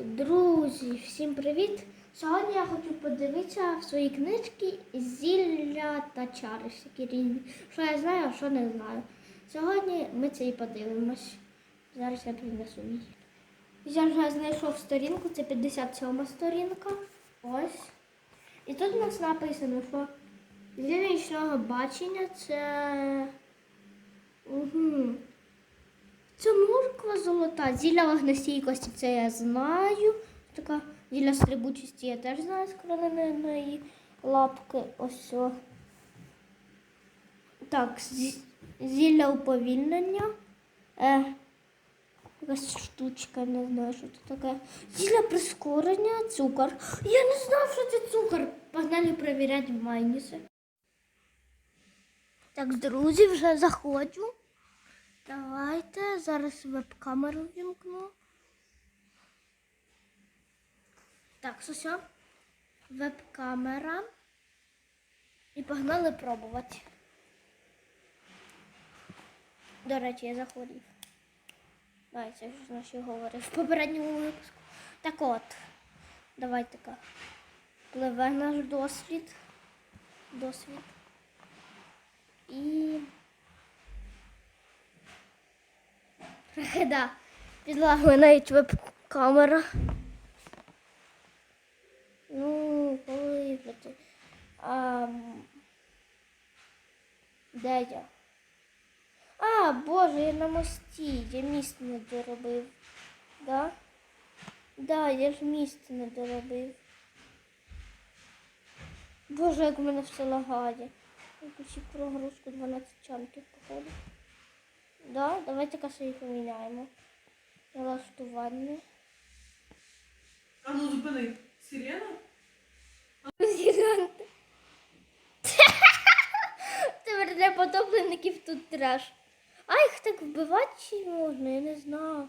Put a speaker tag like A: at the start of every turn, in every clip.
A: друзі, всім привіт! Сьогодні я хочу подивитися в свої книжки зілля та чари всякі різні. Що я знаю, а що не знаю. Сьогодні ми це і подивимось. Зараз я принесу її. Я вже знайшов сторінку, це 57 сторінка. Ось. І тут у нас написано, що зілля нічного бачення це. Угу. Це морква золота. Зілля вогнестійкості це я знаю. Така зілля стрибучості я теж знаю з кровяної лапки. Ось. Так, зі- зілля уповільнення. Е, якась штучка, не знаю, що це таке. Зілля прискорення, цукор. Я не знав, що це цукор. Погнали перевіряти в Майніси. Так, друзі, вже заходжу. Давайте зараз веб-камеру вімкну. Так, все. Веб-камера. І погнали пробувати. До речі, я захворів. Давай, це вже значить говорив в попередньому випуску. Так от, давайте ка. Пливе наш досвід. Досвід. І. Трохи, да. Підлагує навіть веб-камера. Ну, виїхати. А, де я? А, Боже, я на мості. Я міст не доробив. Да? Да, я ж міст не доробив. Боже, як в мене все лагає. Включи прогрузку 12 чанків, походу. Да, давайте касу поміняємо. Налаштування.
B: А ну зупини. Сирена?
A: Гіганти. Тепер для потопленників тут треш. А їх так вбивати чи можна, я не знаю.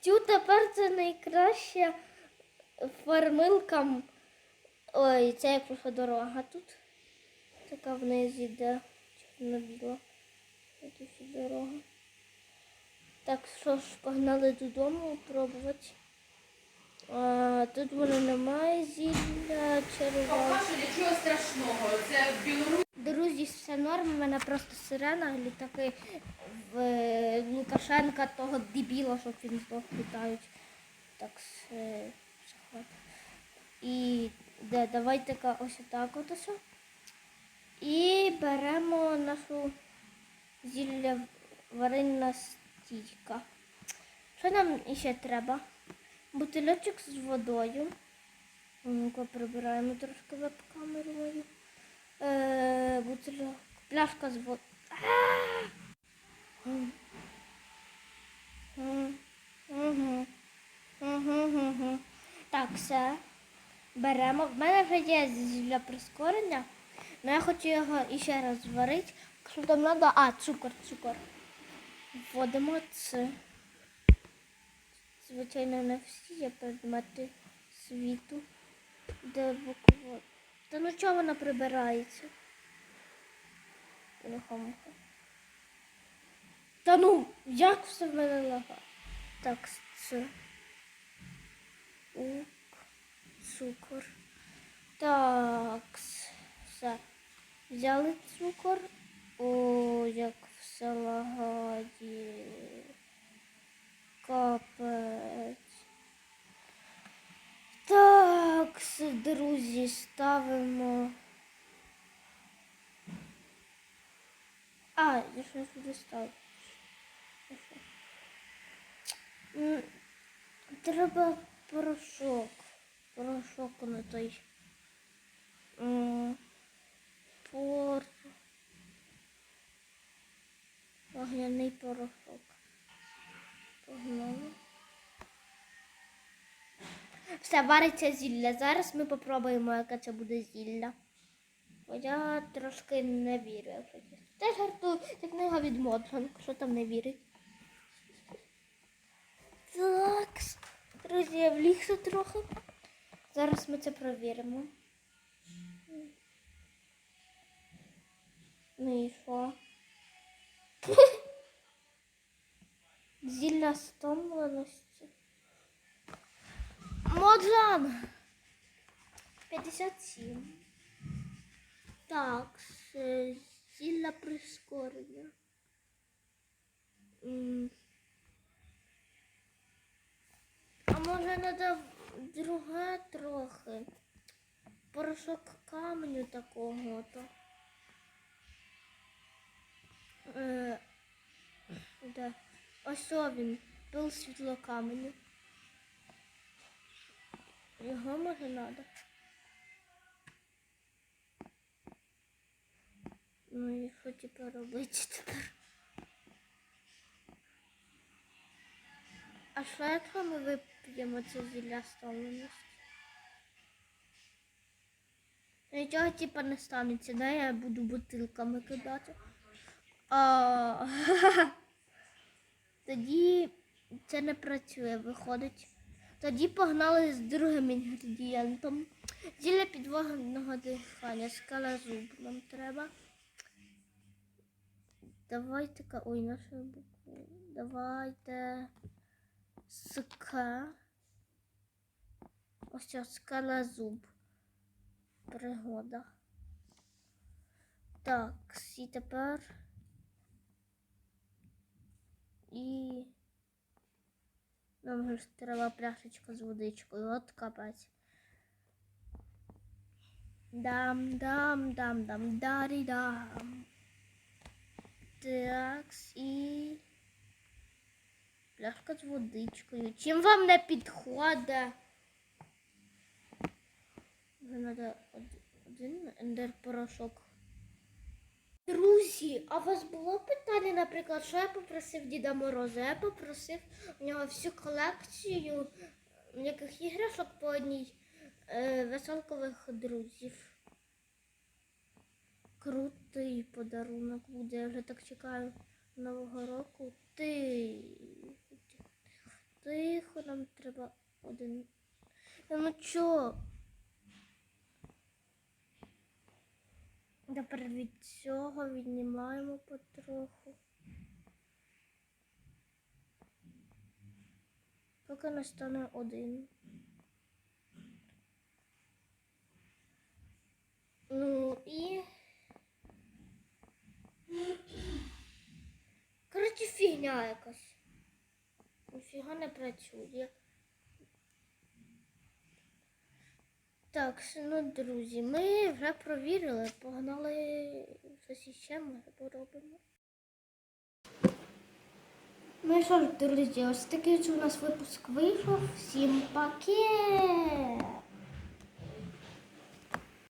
A: Цю тепер це найкраща фармилка. Ой, це як дорога тут. Така вниз іде. Чорно-біла. Ще дорога. Так, що ж, погнали додому пробувати. А, тут воно немає зілля.
B: Паша, нічого страшного. Це в Білорусі.
A: Друзі, все норм, у мене просто сирена, літаки в е, Лукашенка того дебіла, щоб він здох літають. Так, все, захват. І де, давайте ось так от ось. І беремо нашу зілля варильна стійка. Що нам іще треба? Бутильочок з водою. Ну-ка, прибираємо трошки веб-камеру мою. Е, бутильок. Пляшка з водою. Так, все. Беремо. В мене вже є зілля прискорення, але я хочу його іще раз зварити. Якщо там треба. А, цукор, цукор. Вводимо це. Звичайно, не всі є предмети світу. Де буква. Та ну чого вона прибирається? Бляха-муха. Та ну, як все в мене лагає? Так, це. Ук, цукор. Так, все. Взяли цукор. О, як все лагає. Капець. Так, друзі, ставимо. А, я щось що? М, Треба порошок. Порошок на той. М, Пор. Вогняний порошок. Погнали. Все, вариться зілля. Зараз ми попробуємо, яке це буде зілля. Бо я трошки не вірю. Теж жартую, це книга від Модланг, що там не вірить. Так, друзі, я влігся трохи. Зараз ми це провіримо. Ну і що? Зілля стомленості. Богдан! 57. Так, зілля прискорення. А може треба друге трохи? Порошок каменю такого то. Е, де? Ось о він, пил світло каменю. Його може треба. Ну і що тепер робити тепер? А що якщо ми вип'ємо це зілля стомленості? Нічого типа не станеться, да? Я буду бутилками кидати. А, Тоді це не працює, виходить. Тоді погнали з другим інгредієнтом. Зілля підводного дихання, скала зуб нам треба. Давайте ка. Ой, наша буква. Давайте СК. Ось ця скала зуб. Пригода. Так, і тепер. І. Нам же ж треба пляшечка з водичкою. От капець. Дам, дам, дам, дам, дарі дам. Так, і. Пляшка з водичкою. Чим вам не підходить? Вже треба один ендер порошок. Друзі, а у вас було питання, наприклад, що я попросив Діда Мороза? Я попросив у нього всю колекцію яких іграшок по одній е, веселкових друзів. Крутий подарунок буде. Я вже так чекаю Нового року. Ти. Тихо, нам треба один. Ну чо? Тепер від цього віднімаємо потроху. Поки не стане один. Ну і. Коротше, фігня якась. Ніфіга не працює. Так, ну, друзі, ми вже провірили, погнали щось іще ми поробимо. Ну що ж, друзі, ось такий у нас випуск вийшов. Всім пакет!